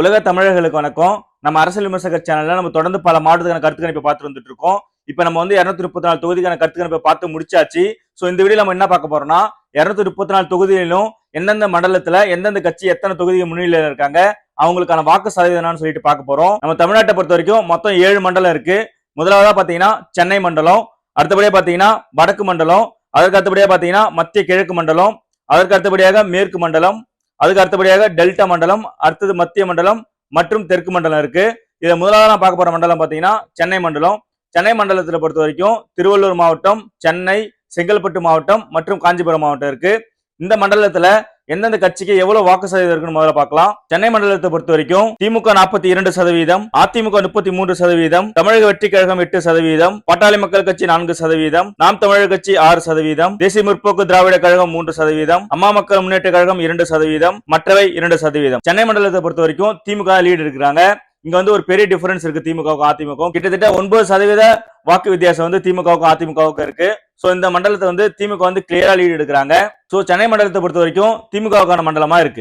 உலக தமிழர்களுக்கு வணக்கம். நம்ம அரசியல் விமர்சகர் சேனல்ல நம்ம தொடர்ந்து பல மாவட்டத்துக்கான கருத்து கணிப்பை பார்த்து வந்துட்டு இருக்கோம். இப்ப நம்ம வந்து இருநூத்தி முப்பத்தி நாலு தொகுதிக்கான கருத்து கணிப்பை பார்த்து முடிச்சாச்சு. சோ இந்த வீடியோ நம்ம என்ன பார்க்க போறோம்னா இருநூத்தி முப்பத்தி நாலு தொகுதியிலும் எந்தெந்த மண்டலத்துல எந்தெந்த கட்சி எத்தனை தொகுதி முன்னிலையில இருக்காங்க அவங்களுக்கான வாக்கு சதவீதம்னு சொல்லிட்டு பார்க்க போறோம். நம்ம தமிழ்நாட்டை பொறுத்த வரைக்கும் மொத்தம் ஏழு மண்டலம் இருக்கு. முதலாவதா பாத்தீங்கன்னா சென்னை மண்டலம். அடுத்தபடியா பாத்தீங்கன்னா வடக்கு மண்டலம். அதற்கு அடுத்தபடியா பாத்தீங்கன்னா மத்திய கிழக்கு மண்டலம். அதற்கு அடுத்தபடியாக மேற்கு மண்டலம். அதுக்கு அடுத்தபடியாக டெல்டா மண்டலம் அடுத்தது மத்திய மண்டலம் மற்றும் தெற்கு மண்டலம் இருக்கு. இதை முதலாக நான் பார்க்க போற மண்டலம் பார்த்தீங்கன்னா சென்னை மண்டலம். சென்னை மண்டலத்தில் பொறுத்த வரைக்கும் திருவள்ளூர் மாவட்டம் சென்னை செங்கல்பட்டு மாவட்டம் மற்றும் காஞ்சிபுரம் மாவட்டம் இருக்கு. இந்த மண்டலத்தில் எந்தெந்த கட்சிக்கு எவ்வளவு வாக்கு சதவீதம் இருக்குன்னு முதல்ல பார்க்கலாம். சென்னை மண்டலத்தை பொறுத்த வரைக்கும் திமுக நாற்பத்தி இரண்டு சதவீதம் அதிமுக முப்பத்தி மூன்று சதவீதம் தமிழக வெற்றி கழகம் எட்டு சதவீதம் பட்டாளி மக்கள் கட்சி நான்கு சதவீதம் நாம் தமிழர் கட்சி ஆறு சதவீதம் தேசிய முற்போக்கு திராவிட கழகம் மூன்று சதவீதம் அம்மா மக்கள் முன்னேற்ற கழகம் இரண்டு சதவீதம் மற்றவை இரண்டு சதவீதம். சென்னை மண்டலத்தை பொறுத்த வரைக்கும் திமுக லீடு இருக்கிறாங்க. இங்க வந்து ஒரு பெரிய டிஃபரன்ஸ் இருக்கு திமுகவுக்கும் அதிமுகவும் கிட்டத்தட்ட ஒன்பது சதவீத வாக்கு வித்தியாசம் வந்து திமுகவுக்கும் அதிமுகவுக்கும் இருக்கு. ஸோ இந்த மண்டலத்தை வந்து திமுக வந்து கிளியரா லீடு எடுக்கிறாங்க. ஸோ சென்னை மண்டலத்தை பொறுத்த வரைக்கும் திமுகவுக்கான மண்டலமா இருக்கு.